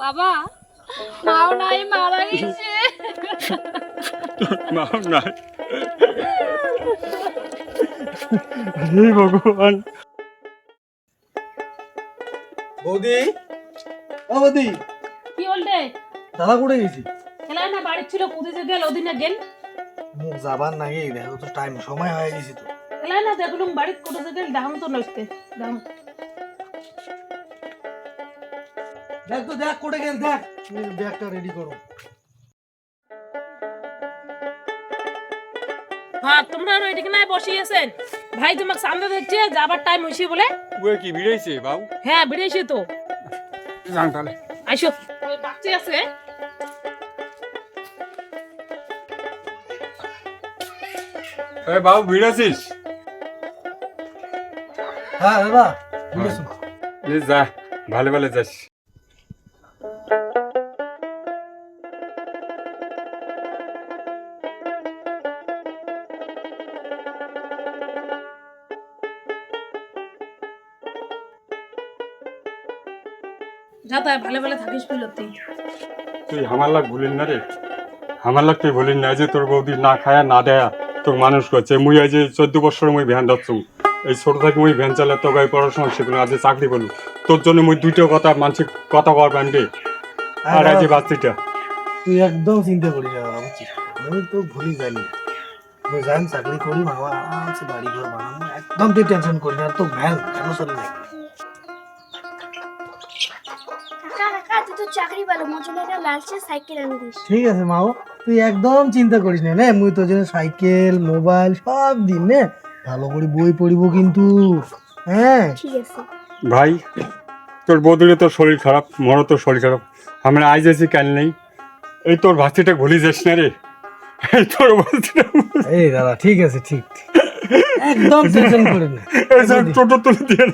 বাবা মাও নাই মারা গেছে। মাও নাই। হে ভগবান। বৌদি ও বৌদি। কি বলতে দাদা কোটে গেছি? খেলা না বাড়ি ছিল পুঁতিতে গেল ওদিনে গেল মুখ যাবার নাকি দেখো তো টাইম সময় হয়ে গেছি তো। খেলা না দেখলুম বাড়ি কোটিতে গেল দাম তো নইতে দাম দেখ তো দেখ কোটে গেল দেখ। ব্যাগটা রেডি করো। হ্যাঁ তোমরা আর ওইদিকে নাই বসিয়েছেন ভাই তোমাকে সামনে দেখছে যাবার টাইম হয়েছে বলে। ওয়ে কি ভিড়াইছে বাবু? হ্যাঁ বেরিয়েছি তো। যান তাহলে। আইসো। ওই বাচ্চা আছে। এ বাবু ভিড়াছিস হ্যাঁ বুঝেছ এ যা ভালো ভালো যাস। যা তাই ভালো ভালো থাকিস ফেলতে তুই আমার লাগ ভুলিন না রে। আমার লাগ তুই ভুলিন না যে তোর বৌদি না খায়া না দেয়া তোর মানুষ করছে। মুই আজ চোদ্দ বছর মুই ভ্যান যাচ্ছু এই ছোট থেকে মুই ভ্যান চালা তো গাই পড়াশোনা সেগুলো আজ চাকরি করলু। তোর জন্য মুই দুইটা কথা মানসিক কথা কর ব্যান্ডে আর আজ এই তুই একদম চিন্তা করিস না আমি তো ভুলি জানি আমি জানি চাকরি করি বাবা আরামসে বাড়ি ঘর বানাবো। একদম তুই টেনশন করিস না তো ভ্যান কেন চলে না কাকা তো চাকরি পেল লালচে সাইকেল এনে দিস ঠিক আছে মাও। তুই একদম চিন্তা করিস না নে। মুই তোর জন্য সাইকেল মোবাইল সব দিন নে। ভালো করে বই পড়িব কিন্তু। হ্যাঁ? ঠিক আছে। ভাই তোর বৌদিরে তোর শরীর খারাপ মরও তোর শরীর খারাপ। আমরা আজ আছি কাল নেই। এই তোর ভাস্তিটা ভুলি যাস না রে। এই তোর ভাস্তিটা এই দাদা ঠিক আছে ঠিক। একদম টেনশন করে না। এই টোটো তুলে দিয়ে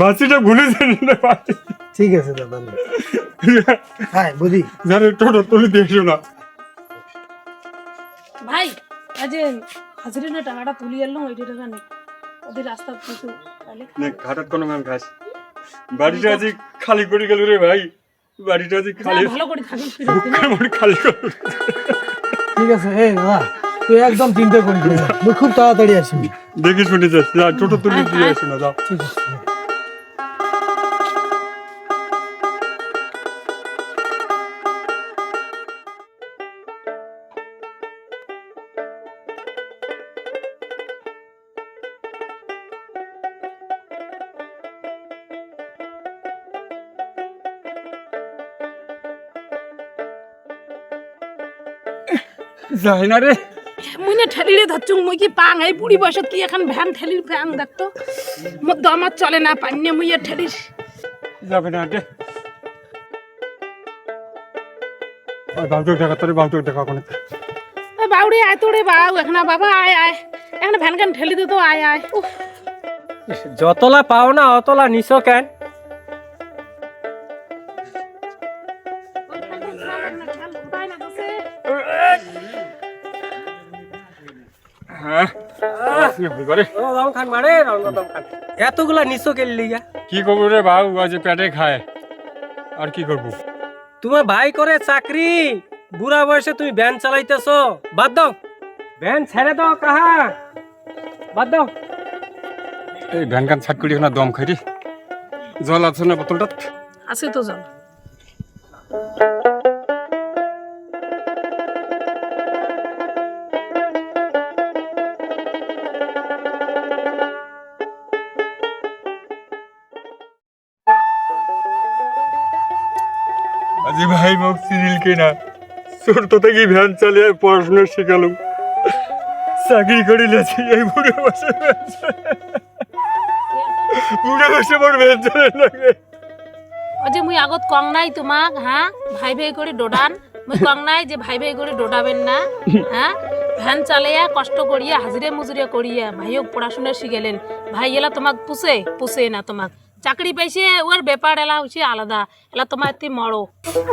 ভাস্তিটা ভুলে ভাই। ঠিক আছে দাদা হ্যাঁ বুঝি। জানে টোটো তুলে দিয়ে না। ভাই আজ হাজিরিনে টাকাটা তুলি এলাম ওইটা টাকা নেই ওদের রাস্তা কিছু নে কোনো ম্যাম খাস। বাড়িটা আজ খালি করে গেল রে ভাই। বাড়িটা আজ খালি ভালো করে থাকিস খালি করে ঠিক আছে এই দাদা তুই একদম চিন্তা করিস না। খুব তাড়াতাড়ি আসবি। দেখি শুনে যাস টোটো তুলে দিয়ে আসো না যাও ঠিক আছে। যাই না রে। মুই না ঠেলিরে ধরছুং মুই কি পাং? এই বুড়ি বয়সত কি এখন ভ্যান ঠেলির ফ্যাং দেখতো? মোর দমাত চলে না পান্নে মুই আর ঠেলির যাবে না রে বাউটক দেখা তোর বাউটক দেখা কোনে। এ বাউড়ি আয় তোরে বাউ এখন বাবা আয় আয়। এখন ভ্যান গান ঠেলি দে তো আয় আয়। যতলা পাও না অতলা নিছো কেন? এতগুলা নিছো কেন লিগা? কি করব রে বাবু আজ পেটে খায়। আর কি করব? তোমার ভাই করে চাকরি বুড়া বয়সে তুমি ভ্যান চালাইতেছো বাদ দাও। ভ্যান ছেড়ে দাও কাহা বাদ দাও। এই ভ্যান কান ছাট করি না দম খাই রে জল আছে না বোতলটা আছে তো জল। আজি ভাই মোক চিনিল কিনা ছোট থেকে ভ্যান চালিয়ে পড়াশোনা শেখালো চাকরি করে লেছি এই বুড়ে বসে বুড়ে বসে মোর ভ্যান চালায় লাগে। অজে মুই আগত কং নাই তোমাক হ্যাঁ ভাই ভাই করে ডোডান মুই কং নাই যে ভাই ভাই করে ডোডাবেন না হ্যাঁ ভ্যান চালাইয়া কষ্ট করিয়া হাজিরে মুজুরিয়া করিয়া ভাইও পড়াশোনা শিখেলেন ভাই এলা তোমাক পুষে পুষে না তোমাক। চাকরি পাইছে ওর ব্যাপার এলা হচ্ছে আলাদা। এলা তোমার এতে মরো।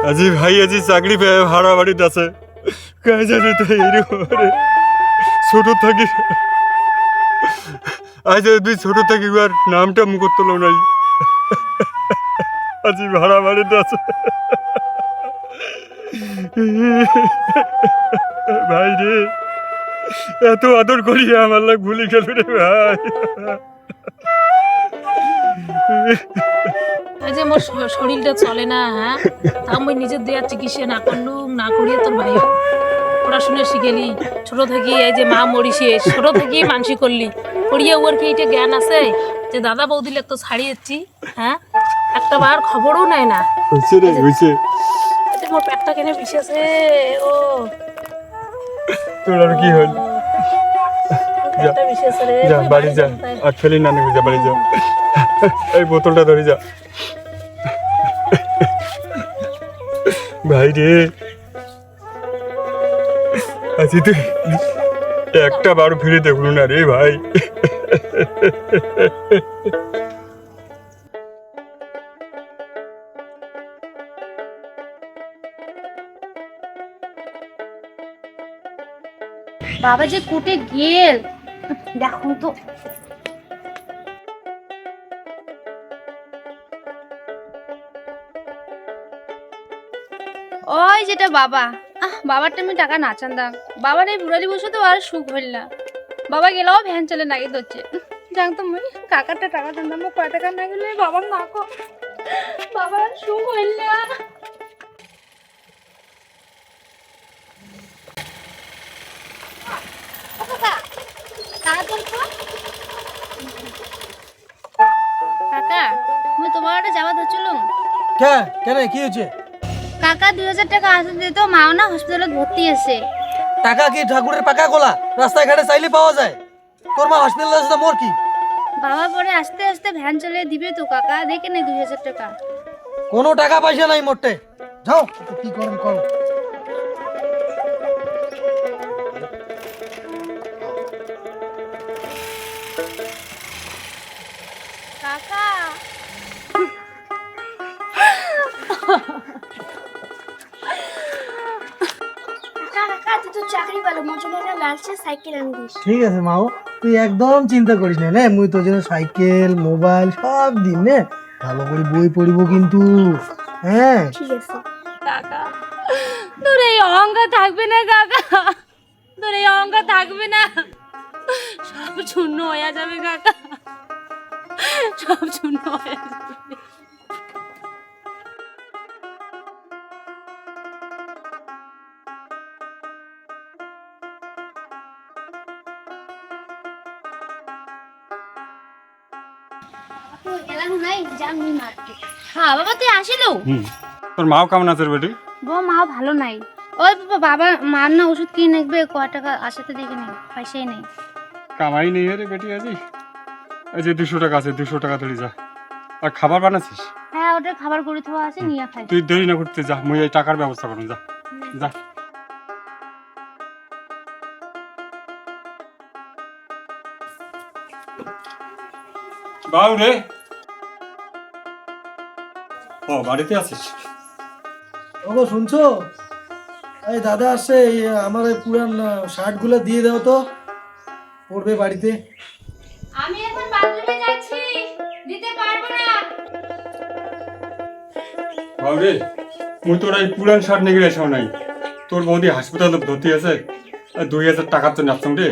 আজি ভাই, আজি চাকরি পেয়ে ভাড়া বাড়িতে আছে। কাজ জানে তো এরকম রে। ছোট থাকি। আজ তুই ছোট থাকি আর নামটা মুখত তোলো নাই। আজি ভাড়া বাড়িতে আছে। ভাই রে, এত আদর করি আমার লাগ ভুলি গেল রে ভাই। এই যে মোর শরীরটা চলে না হ্যাঁ? তা আমি নিজের দেওয়ার চিকিৎসা না করলুম না করিয়ে তোর ভাই পড়াশোনা শিখেলি। ছোট থেকে এই যে মা মরিছে ছোট থেকেই মানসি করলি। করিয়ে ওর কি এটা জ্ঞান আছে? যে দাদা বৌদি তো ছাড়িয়েছি হ্যাঁ? একটা বার খবরও নেয় না। মোর পেটটা কেনে বিষেছে ও। তোর আর কি হল? যা বাড়ি যা আর ফেলি না বাড়ি যা। এই বোতলটা ধরে যা। ভাই রে। তুই একটা বার ফিরে দেখলু না রে ভাই। বাবা যে কোটে গেল, দেখুন তো। যেটা বাবা। আহ বাবারটা আমি টাকা না চান্দাম বাবার এই বুড়ালি বসে তো আর সুখ হইল না। বাবা গেলেও ভ্যান চলে নাকি ধরছে। জানতো মুই, কাকারটা টাকা চান্দাম কয় টাকা না গেলে বাবার না কো বাবার আর সুখ হইল না। কাকা আমি তোমার যাওয়া ধরছিলাম। কে? কেন? কি হয়েছে? কাকা দুই হাজার টাকা আসতে দিত মাও না হসপিটালত ভর্তি আছে। টাকা কি ঠাকুরের পাকা কলা রাস্তায় ঘাটে চাইলে পাওয়া যায়। তোর মা হসপিটালে আছে মোর কি? বাবা পরে আস্তে আস্তে ভ্যান চলে দিবে তো কাকা দেখে নে দুই হাজার টাকা। কোনো টাকা পয়সা নাই মোটে। যাও কি করেন করো চাকরি পেল মজুরিরা লালচে সাইকেল আনি দিস ঠিক আছে মাও তুই একদম চিন্তা করিস না নে মুই তোর জন্য সাইকেল মোবাইল সব দিন নে। ভালো করে বই পড়িব কিন্তু হ্যাঁ। ঠিক আছে। কাকা তোর এই অহংকার থাকবে না কাকা। তোর এই অহংকার থাকবে না। সব শূন্য হয়ে যাবে কাকা। সব শূন্য হয়ে যাবে। হ্যাঁ বাবা তুই আসিলো? তোর মাও কেমন আছে বেটি? বউ মা ভালো নাই। ওই বাবা বাবা মার না ওষুধ কিনে নেবে ক টাকা আসাতে দেখে নেই পয়সাই নেই। কামাই নেই রে বেটি আজি। এই যে দুশো টাকা আছে দুশো টাকা ধরে যা। আর খাবার বানাচ্ছিস? হ্যাঁ ওটা খাবার করে থাকা আছে নিয়ে খাই। তুই দেরি না করতে যা মুই এই টাকার ব্যবস্থা করুন যা। রে। ও বাড়িতে আছিস? ওগো শুনছো? এই দাদা আসছে এই আমার এই পুরান শার্টগুলো দিয়ে দাও তো। পড়বে বাড়িতে। আমি এখন বাথরুমে যাচ্ছি দিতে পারব না। বাবু রে মুই তোর এই পুরান শার্ট নিয়ে গেলে নাই। তোর বৌদি হাসপাতালে ভর্তি আছে আর দুই হাজার টাকার জন্য আসতাম রে।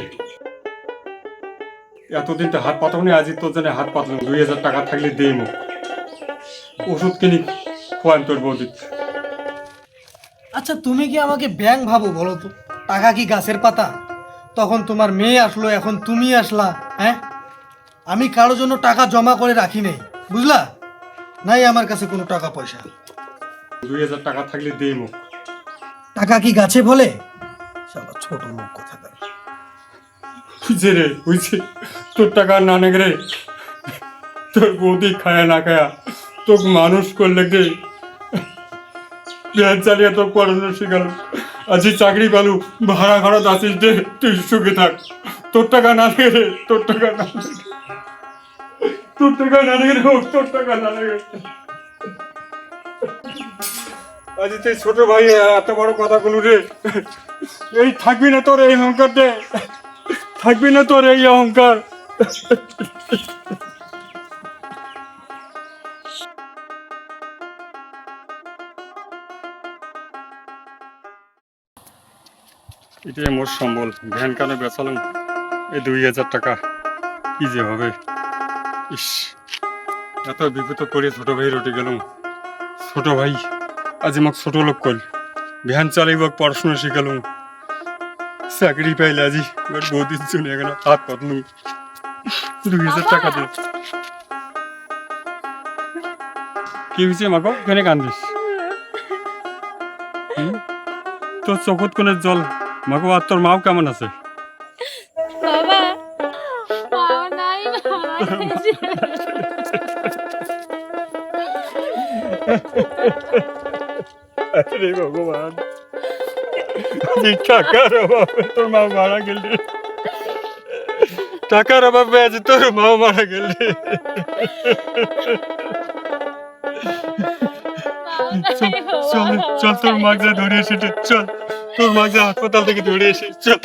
এতদিন তো হাত পাতাম নি আজ তোর জন্য হাত পাতলাম। দুই হাজার টাকা থাকলে দে মুখ ওষুধ কিনি খোয়ান তোর বৌদি আচ্ছা তুমি কি আমাকে ব্যাংক ভাবো বলো তো? টাকা কি গাছের পাতা? তখন তোমার মেয়ে আসলো এখন তুমি আসলা হ্যাঁ? আমি কারোর জন্য টাকা জমা করে রাখি নেই বুঝলা? নাই আমার কাছে কোনো টাকা পয়সা। দুই হাজার টাকা থাকলে দে মুখ। টাকা কি গাছে বলে শালা ছোট লোক কথা বুঝছে রে বুঝছে তোর টাকা না নেগে রে। তোর বৌদি খায়া না খায়া। তোকে মানুষ করলে গে বিহার চালিয়ে পড়ানো শিখালো আজই চাকরি পালু, ভাড়া ঘর আসিস দে তুই সুখে থাক। তোর টাকা না নেগে রে, তোর টাকা না তোর টাকা না নেগে রে তোর টাকা না নেগে আজ তুই ছোট ভাই এত বড় কথা বলু রে। এই থাকবি না তোর এই অহংকার দে। থাকবি না তোর এই অহংকার। এটাই মোর সম্বল ভ্যান কানে বেচালাম এই দুই হাজার টাকা কি যে হবে? ইস, এত বিপদ করে ছোট ভাই রটে গেলাম। ছোট ভাই, আজ আমাকে ছোট লোক কল ভ্যান চালাইব পড়াশোনা শিখালুম চাকরি পাইলে আজি এবার বহুদিন চলে গেল, হাত পাতলু দুই হাজার টাকা দিয়ে কি হয়েছে মাগো কেন কান্দিস? তোর চোখত কোনে জল মাগো আর তোর মাও কেমন আছে? বাবা বাবা নাই আরে ভগবান যে টাকার অভাবে তোর মা মারা গেলে? টাকার অভাবে আজ তোর মা মারা গেলে। চল চল তোর মাকে ধরে এসে চল। তোর মাকে হাসপাতাল থেকে ধরে এসে চল